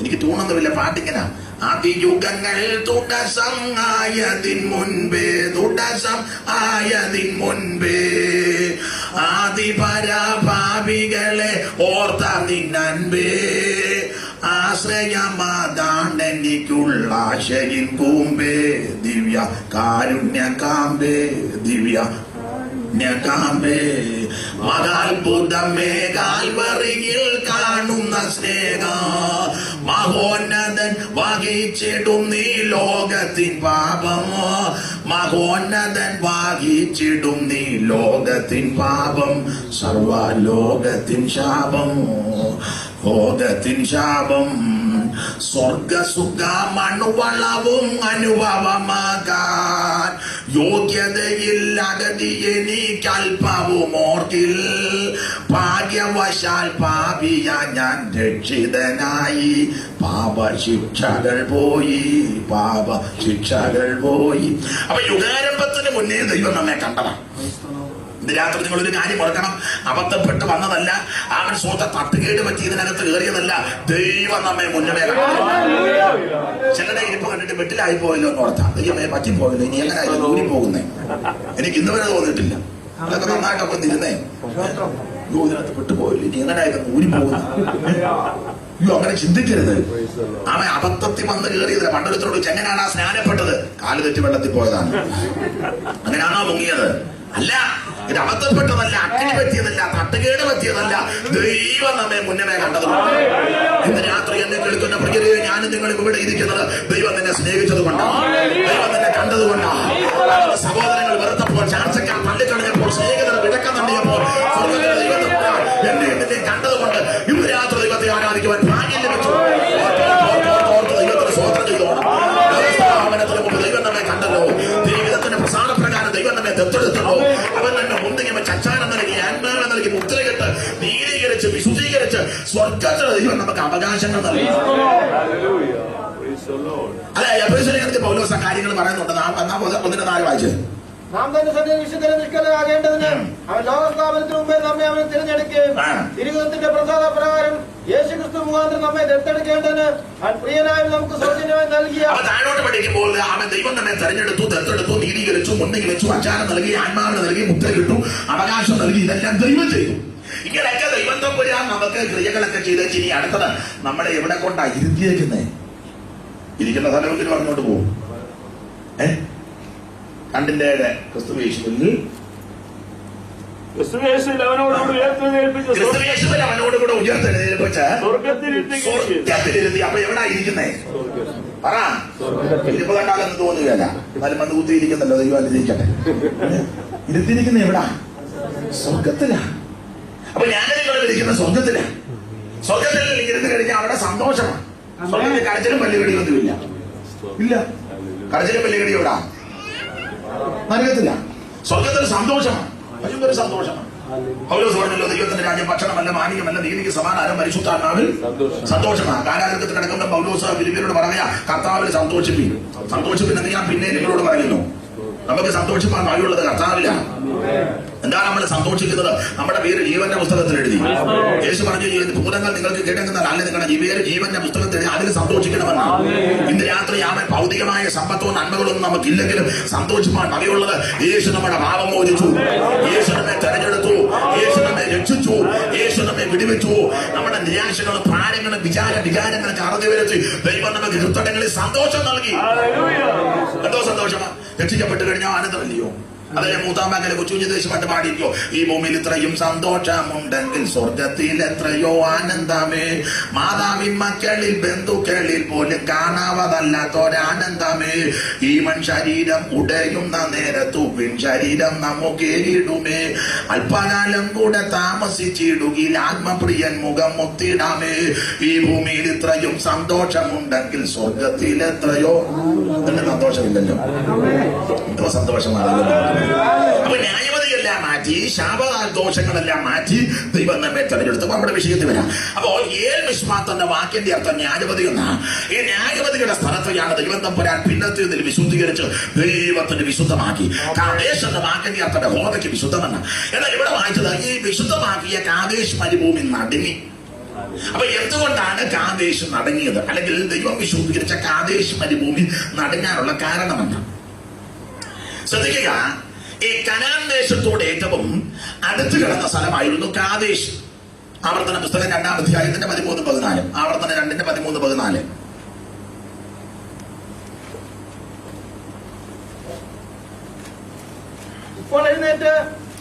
എനിക്ക് തോന്നുന്നില്ല പാട്ടിങ്ങനെ? അതിയുഗങ്ങൾ തുടസം ആയതിൻ മുൻപേ തുടസം ആയതിൻ മുൻപേ ആദിപരാഭാവികളെ ഓർത്ത നിന്നൻപേ. ആശ്രയമാതാണ്ടെനിക്കുള്ള ആശയിൻ കൂമ്പേ ദിവ്യ കാരുണ്യ കാമ്പേ ദിവ്യ കാമ്പേ മകാത്ഭുതമേ കാണുന്ന സ്നേഹ മഹോന്നതൻ വഹിച്ചിടും നീ ലോകത്തിൻ പാപം മഹോന്നതൻ വഹിച്ചിടും നീ ലോകത്തിൻ പാപം സർവലോകത്തിൻ ശാപം ലോകത്തിൻ ശാപം. സ്വർഗസുഖ മണുവളവും അനുഭവമാകാൻ യോഗ്യതയിൽ അഗതി എനിക്കൽപ്പവും ഓർക്കിൽ. ഭാഗ്യവശാൽ പാപിയ ഞാൻ രക്ഷിതനായി. പാപശിക്ഷകൾ പോയി പാപ ശിക്ഷകൾ പോയി. അപ്പൊ യുഗാരംഭത്തിന് മുന്നേ ദൈവം നമ്മെ കണ്ടതാണ് രാത്രി നിങ്ങൾ ഒരു കാര്യം ഓർക്കണം. അബദ്ധപ്പെട്ട് വന്നതല്ല. അവൻ സുഹൃത്തെ തട്ടുകേട് പറ്റി ഇതിനകത്ത് കയറിയതല്ല. ദൈവം നമ്മെ മുന്നമേ ചിലരെ ഇരിപ്പ് കണ്ടിട്ട് വെട്ടിലായി പോയല്ലോ എന്ന് ഓർത്താ. ദൈവമേ പറ്റിപ്പോയല്ലോ. ഇനി എങ്ങനെ ഊരി പോകുന്നേ എനിക്ക് ഇന്ന് വരെ തോന്നിയിട്ടില്ല. അതൊക്കെ നന്നായിട്ടൊക്കെ അയ്യോ ഇതിനകത്ത് പെട്ടുപോയില്ല. ഇനി എങ്ങനെയായിരുന്നു ഊരി പോകുന്നു അയ്യോ അങ്ങനെ ചിന്തിക്കരുത്. അവൻ അബദ്ധത്തിൽ വന്ന് കയറിയതില്ല പണ്ടൊരുത്തരോട് ചെങ്ങനാണ് ആ സ്നാനപ്പെട്ടത്? കാൽ തെറ്റി വെള്ളത്തിൽ പോയതാണ്. അങ്ങനെയാണോ മുങ്ങിയത്? അല്ല ഇത് അബദ്ധപ്പെട്ടതല്ല അക്കിനി പറ്റിയതല്ല തട്ടുകേട് പറ്റിയതല്ല. ദൈവം നമ്മെ മുന്നമേ കണ്ടത് ഇന്ന് രാത്രി എന്നെ കേൾക്കുന്ന പ്രിയരെ ഞാനും നിങ്ങളും ഇവിടെ ഇരിക്കുന്നത് ദൈവം നിന്നെ സ്നേഹിച്ചത് ദൈവം നിന്നെ കണ്ടത് സഹോദരങ്ങൾ വെറുത്തപ്പോൾ ചാർച്ചക്കാർ തള്ളിക്കളഞ്ഞപ്പോൾ സ്നേഹിതർ വിടക്കം തള്ളിയപ്പോൾ എന്നെ നൽകി മുദ്രകെട്ട് നീതീകരിച്ച് വിശുദ്ധീകരിച്ച് സ്വർഗത്തിൽ ദൈവം നമുക്ക് അവകാശങ്ങൾ നൽകി. അല്ലെ എപ്പോഴും പൗലോസ കാര്യങ്ങൾ പറയുന്നുണ്ട്. നാം എന്നാ ഒന്നിന്റെ നാല് വായിച്ച്. നാം തന്നെ സത്യ വിശുദ്ധരെ നിഷ്കലാകേണ്ടതിന് അവൻ ലോകസ്ഥാപനത്തിന് മുമ്പേ നമ്മെ അവനെ തിരഞ്ഞെടുക്കുകയും തിരുവിതത്തിന്റെ പ്രസാദ പ്രകാരം യേശു ക്രിസ്തു മുഖാന്തരം നമ്മെ ദത്തെടുക്കേണ്ടതിന് അവൻ പ്രിയനായ നമുക്ക് സൗജന്യമായി നൽകിയ താഴോട്ട് പഠിക്കുമ്പോൾ അവൻ ദൈവം തന്നെ തെരഞ്ഞെടുത്തു ദത്തെടുത്തു നീതീകരിച്ചു മുന്നിൽ വെച്ചു അച്ചാരം നൽകി ആത്മാവിനെ നൽകി മുദ്ര കിട്ടു അവകാശം നൽകി ഇതെല്ലാം ദൈവം ചെയ്തു. ഇങ്ങനെയൊക്കെ ദൈവം തമ്പുരാൻ നമുക്ക് ക്രിയകളൊക്കെ ചെയ്ത് ഇനി അടുത്തത് നമ്മളെ എവിടെ കൊണ്ടാ ഇരുത്തിയേക്കുന്നേ? ഇരിക്കുന്ന സ്ഥലത്തിൽ പറഞ്ഞോട്ട് പോകും ഏ? കണ്ടിന്റെ ക്രിസ്തു യേശുവിൽ ക്രിസ്തുയേശുവിൽ അവനോടുകൂടി ഉയർത്തെഴുന്നേൽപ്പിച്ച. സ്വർഗത്തിലിരുത്തി അപ്പൊ എവിടാ ഇരിക്കുന്നേ പറ. ഇരിപ്പ് കണ്ടാലെന്ന് തോന്നുകയല്ല എന്നാലും വന്ന് കുത്തിയിരിക്കുന്നല്ലോ ദൈവം ഇരുത്തിയിരിക്കുന്ന എവിടാ? സ്വർഗത്തിലാ അപ്പൊ ഞാൻ നിങ്ങളെ ഇരിക്കുന്ന സ്വർഗത്തിലാ സ്വർഗത്തിൽ ഇരുന്ന് കഴിഞ്ഞാൽ അവിടെ സന്തോഷമാണ്. സ്വർഗത്തിൽ കടച്ചിലും പല്ലുകടിയൊന്നുമില്ല ഇല്ല. കരച്ചിലും പല്ലുകടി എവിടാ? നരകത്തില്ല സ്വർഗത്തിൽ സന്തോഷമാണ്. ഭയങ്കര സന്തോഷമാണ്. പൗലോസ് പറഞ്ഞല്ലോ ദൈവത്തിന്റെ രാജ്യം ഭക്ഷണമല്ല മാനികമല്ല നീതിക്ക് സമാനാരം പരിശുദ്ധാത്മാവിൽ സന്തോഷമാണ്. കാലാലയത്തിൽ കിടക്കുന്ന പൗലോസ് ഫിലിപ്പിനോട് പറയാ കർത്താവിൽ സന്തോഷിപ്പിക്കും സന്തോഷിപ്പിന് ഞാൻ പിന്നെ നിങ്ങളോട് പറയുന്നു. നമുക്ക് സന്തോഷിപ്പാൻ വഴിയുള്ളത് കർത്താവില്ല എന്താ നമ്മൾ സന്തോഷിക്കുന്നത്? നമ്മുടെ പേര് ജീവന്റെ പുസ്തകത്തിൽ എഴുതി. യേശു പറഞ്ഞു "ഈ ഭൂതങ്ങൾ നിങ്ങൾക്ക് കേട്ടെങ്കിൽ അല്ലെ നിങ്ങളുടെ പേര് ജീവന്റെ പുസ്തകത്തിൽ എഴുതി അതിൽ സന്തോഷിക്കണമെന്നാണ് ഇന്ന് രാത്രി അവൻ ഭൗതികമായ സമ്പത്തോ നന്മകളൊന്നും നമുക്കില്ലെങ്കിലും സന്തോഷിപ്പാൻ വകയുള്ളത് യേശു നമ്മുടെ ഭാവം മോചിച്ചു. യേശു നമ്മെ തെരഞ്ഞെടുത്തു. വിടിവെച്ചു നമ്മുടെ നിരാശകളും ഭാരങ്ങളും വിചാര വികാരങ്ങളൊക്കെ അറിഞ്ഞു വരച്ച് ദൈവം നമുക്ക് ഹൃദയങ്ങളിൽ സന്തോഷം നൽകി. എന്തോ സന്തോഷമാ രക്ഷിക്കപ്പെട്ട് കഴിഞ്ഞാൽ ആനന്ദമല്ലയോ? അതല്ലേ മൂത്താമ്പാക്കലെ കൊച്ചുകുഞ്ഞു ദേശം പണ്ട് പാടിയിരിക്കോ? ഈ ഭൂമിയിൽ ഇത്രയും സന്തോഷമുണ്ടെങ്കിൽ സ്വർഗത്തിൽ എത്രയോ ആനന്ദമേ. മാതാവിൻ മക്കളിൽ ബന്ധുക്കളിൽ പോലും കാണാവതല്ലാത്തൊരാനന്ദമേ. ഈ മൺ ശരീരം ഉടയുന്ന നേരത്തു പിൻ ശരീരം നമുക്കേറിയിടുമേ. അല്പകാലം കൂടെ താമസിച്ചിടുകിൽ ആത്മപ്രിയൻ മുഖം മുത്തിടാമേ. ഈ ഭൂമിയിൽ ഇത്രയും സന്തോഷമുണ്ടെങ്കിൽ സ്വർഗത്തിൽ എത്രയോ സന്തോഷമില്ലല്ലോ. എന്തോ സന്തോഷമാണല്ലോ അപ്പൊ ന്യായവതിയെല്ലാം മാറ്റി ശാപദോഷങ്ങളെല്ലാം ദോഷങ്ങളെല്ലാം മാറ്റി ദൈവം നമ്മെ തെരഞ്ഞെടുത്തു നമ്മുടെ വിഷയത്തിൽ വരാം. അപ്പോൾ ഏൽ വിശ്വാത്ത് എന്ന വാക്കിന്റെ അർത്ഥം ന്യായവതി എന്നാണ് ഈ ന്യായവതിയുടെ സ്ഥലത്തെയാണ് ദൈവം തമ്പുരാൻ പിന്നത്തിൽ ഇതിൽ വിശുദ്ധീകരിച്ച് ദൈവത്തിന് വിശുദ്ധമാക്കി. കാദേശ് എന്ന വാക്കിന്റെ അർത്ഥം ഹോദയ്ക്ക് വിശുദ്ധമെന്ന്. എന്നാൽ ഇവിടെ വായിച്ചത് ഈ വിശുദ്ധമാക്കിയ കാദേശ് മരുഭൂമി നടുങ്ങി. അപ്പൊ എന്തുകൊണ്ടാണ് കാദേശ് നടങ്ങിയത്? അല്ലെങ്കിൽ ദൈവം വിശുദ്ധീകരിച്ച കാദേശ് മരുഭൂമി നടങ്ങാനുള്ള കാരണമെന്ന്. ശ്രദ്ധിക്കുക. ഈ കനാൻ ദേശത്തോട് ഏറ്റവും അടുത്ത് കിടന്ന സ്ഥലമായിരുന്നു കാദേശ് ആവർത്തന പുസ്തകം രണ്ടാം അധ്യായത്തിന്റെ പതിമൂന്ന് പതിനാല്. ആവർത്തന രണ്ടിന്റെ പതിമൂന്ന് പതിനാല്. ഇപ്പോൾ എഴുന്നേറ്റ്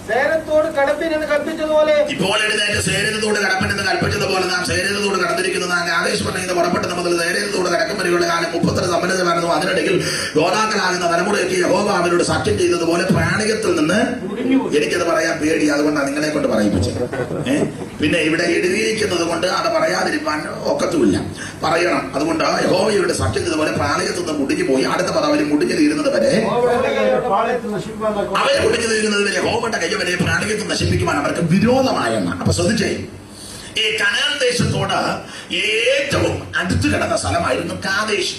സേനത്തോട് കടപ്പിൻ എന്ന് കൽപ്പിച്ചതുപോലെ ഇപ്പോൾ എഴുന്നേറ്റ് സേരതത്തോട് കടപ്പനെന്ന് കൽപ്പിച്ചതുപോലെ നാം സേരതത്തോട് കടന്നിരിക്കുന്നു നാം ആദേശ് പറഞ്ഞത് പുറപ്പെട്ടത് മുതൽ സേരതത്തോട് കടക്കും വരെയുള്ള കാലം മുപ്പത്തെട്ട് സമ്പന്നതമായിരുന്നു അതിനിടയിൽ യോനാക്കളാകുന്ന തലമുറയ്ക്ക് യഹോബ അവരോട് സത്യം ചെയ്തതുപോലെ പ്രാണികത്തിൽ നിന്ന് എനിക്കത് പറയാൻ പേടി. അതുകൊണ്ടാണ് നിങ്ങളെ കൊണ്ട് പറയിപ്പിച്ചത്? പിന്നെ ഇവിടെ എഴുതിയിരിക്കുന്നത് കൊണ്ട് അത് പറയാതിരിക്കാൻ ഒക്കത്തുമില്ല. പറയണം. അതുകൊണ്ട് യഹോവയുടെ സത്യം ഇതുപോലെ പ്രാണികത്തിൽ നിന്ന് മുടിഞ്ഞു പോയി അടുത്ത പദം അവർ മുടിഞ്ഞു തീരുന്നത് വരെ അവർ മുടിഞ്ഞു തീരുന്നത് വരെ യഹോവയുടെ കൈ വരെ പ്രാണികത്തെ നശിപ്പിക്കുവാൻ അവർക്ക് വിരോധമായെന്ന് അപ്പൊ ശ്രദ്ധിച്ചേ. ഈ കനാൻ ദേശത്തോട് ഏറ്റവും അടുത്തു കിടന്ന സ്ഥലമായിരുന്നു കാദേശ്.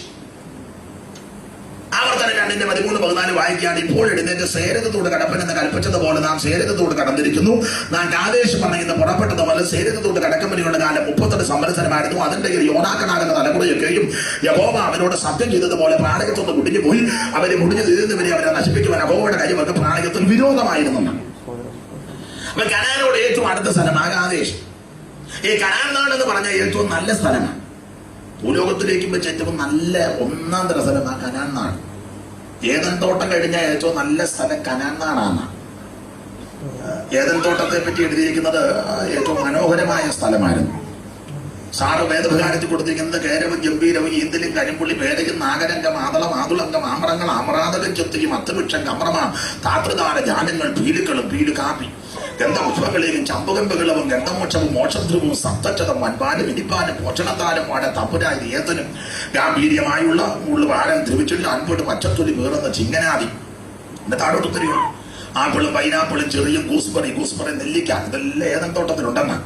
ആവർത്തന രണ്ടിന്റെ പതിമൂന്ന് പതിനാല് വായിക്കാൻ ഇപ്പോൾ എഴുന്നേറ്റ് സേരതത്തോട് കടപ്പൻ എന്ന് കൽപ്പിച്ചതുപോലെ നാം സേരതത്തോട് കടന്നിരിക്കുന്നു. നാം കാദേശ് പുറപ്പെട്ടത് പുറപ്പെട്ടതുപോലെ സേരതത്തോട് കടക്കമ്പനിയുടെ കാലം മുപ്പത്തെട്ട് സംവത്സരമായിരുന്നു. അതിന്റെ യോനാക്കനാകുന്ന തലമുറയൊക്കെയും യഹോവ അവരോട് സത്യം ചെയ്തതുപോലെ പ്രാണകത്തൊന്ന് കുടിഞ്ഞു പോയി അവരെ മുടിഞ്ഞു തീരുന്നവരെ അവരെ നശിപ്പിക്കുവാൻ അഹോവയുടെ കാര്യം അവർക്ക് പ്രാണകത്തിൽ വിരോധമായിരുന്നു. അപ്പൊ കനാനോട് ഏറ്റവും അടുത്ത സ്ഥലമാണ് കാദേശ് ഈ കനാൻ നാട് എന്ന് പറഞ്ഞാൽ ഏറ്റവും നല്ല സ്ഥലമാണ്. ഭൂലോകത്തിലേക്കും വെച്ച് ഏറ്റവും നല്ല ഒന്നാം തര സ്ഥലമാണ് കനാൻ നാട്. ഏതൻ തോട്ടം കഴിഞ്ഞ ഏറ്റവും നല്ല സ്ഥലം കനാൻ നാടാണ്. ഏതൻ തോട്ടത്തെ പറ്റി എഴുതിയിരിക്കുന്നത് ഏറ്റവും മനോഹരമായ സ്ഥലമായിരുന്നു. സാറ് വേദപ്രകാരത്തിൽ കൊടുത്തിരിക്കുന്നത് കേരവും ഗംഭീരവും ഈന്തലും കരിമ്പുള്ളി പേരയും നാഗരംഗം ആതളം ആതുളങ്കം ആമറങ്ങൾ ആമറാതകം ചെത്തിയും അത്തവൃക്ഷം കമ്രമ താതൃതാര ജാലങ്ങൾ പീലുക്കളും പീലു കാപ്പി ഗന്ധപുഷ്പങ്ങളെയും ചമ്പുകമ്പുകളും ഗന്ധമോക്ഷവും മോക്ഷധ്രുവും സപ്തക്ഷതം വൻപാലും ഇടിപ്പാലും പോഷണത്താലും വാട തപ്പുരായി ഏതനും. ഗാംഭീര്യമായുള്ള ഉള്ളു വാരം ധ്രുവിച്ചുള്ള അൻപോട്ട് പച്ചത്തൊലി വേറുന്ന ചിങ്ങനാദി. എന്റെ താഴോട്ട് തരിക ആപ്പിളും പൈനാപ്പിളും ചെറിയ ഗൂസ്ബറി ഗൂസ്ബറി നെല്ലിക്ക ഇതെല്ലാം ഏതൻ തോട്ടത്തിലുണ്ടെന്ന്.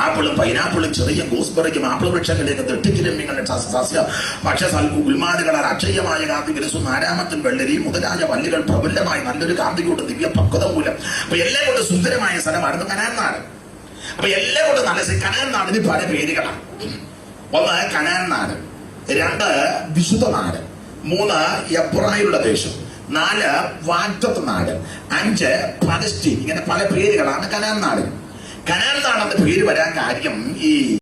ആപ്പിളും പൈനാപ്പിളും ചെറിയ ഗൂസ്ബറിക്കും ആപ്പിൾ വൃക്ഷങ്ങളിലേക്ക് നിങ്ങളുടെ സസ്യ പക്ഷെ ഉൽമാനുകളാൽ അക്ഷയമായ കാന്തി വിരസും നാരാമത്തിൽ വെള്ളരി മുതലായ വല്ലുകൾ പ്രബലമായി നല്ലൊരു കാന്തി കൊണ്ട് ദിവ്യ പക്വത മൂലം. അപ്പൊ എല്ലാം കൊണ്ട് സുന്ദരമായ സ്ഥലമായിരുന്നു കനാൻ നാട്. അപ്പൊ എല്ലാം കൊണ്ട് നല്ല കനാൻ നാടിന് പല പേരുകളാണ്. ഒന്ന് കനാൻ നാട്. രണ്ട് വിശുദ്ധ നാട്. മൂന്ന് എബ്രായിലുള്ള ദേശം. നാല് വാറ്റത്ത് നാട്. അഞ്ച് പലസ്റ്റീൻ ഇങ്ങനെ പല പേരുകളാണ് കനാൻ നാട്. കനാൻ നാടെന്ന പേര് വരാൻ കാര്യം ഈ